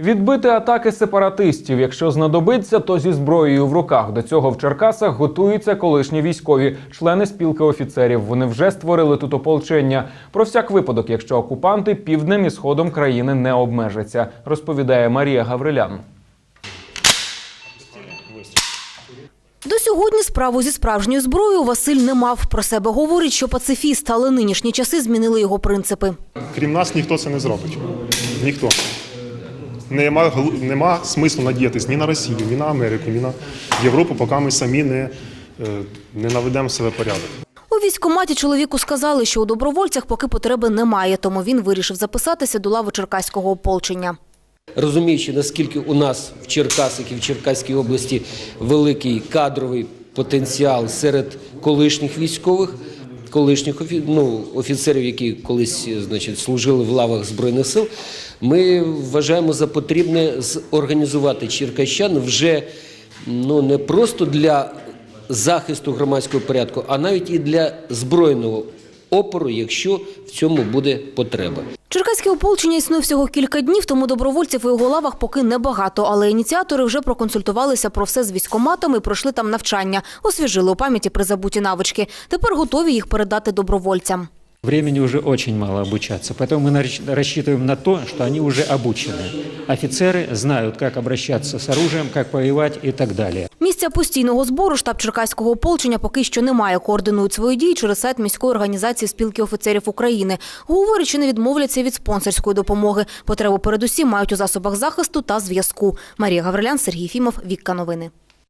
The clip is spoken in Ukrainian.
Відбити атаки сепаратистів, якщо знадобиться, то зі зброєю в руках. До цього в Черкасах готуються колишні військові, члени спілки офіцерів. Вони вже створили тут ополчення. Про всяк випадок, якщо окупанти півднем і сходом країни не обмежаться, розповідає Марія Гаврилян. До сьогодні справу зі справжньою зброєю Василь не мав. Про себе говорить, що пацифіст, але нинішні часи змінили його принципи. Крім нас, ніхто це не зробить. Ніхто. Нема, нема смислу надіятись ні на Росію, ні на Америку, ні на Європу, поки ми самі не, е, не наведемо себе порядок. У військкоматі чоловіку сказали, що у добровольцях поки потреби немає, тому він вирішив записатися до лави черкаського ополчення. розуміючи, наскільки у нас в Черкасах і в Черкаській області великий кадровий потенціал серед колишніх військових, колишніх ну, офіцерів, які колись значить, служили в лавах Збройних сил, ми вважаємо за потрібне зорганізувати черкащан вже ну, не просто для захисту громадського порядку, а навіть і для збройного опору, якщо в цьому буде потреба. Черкаське ополчення існує всього кілька днів, тому добровольців у його лавах поки небагато. Але ініціатори вже проконсультувалися про все з військкоматами і пройшли там навчання, освіжили у пам'яті призабуті навички. Тепер готові їх передати добровольцям. Времени уже очень мало обучаться, поэтому мы нач- рассчитываем на то, что они уже обучены. Офицеры знают, как обращаться с оружием, как воевать и так далее. Місця постійного збору штаб Черкаського ополчення поки що немає. Координують свої дії через сайт міської організації спілки офіцерів України. Говорять, що не відмовляться від спонсорської допомоги. Потребу передусім мають у засобах захисту та зв'язку. Марія Гаврилян, Сергій Фімов, Вікка Новини.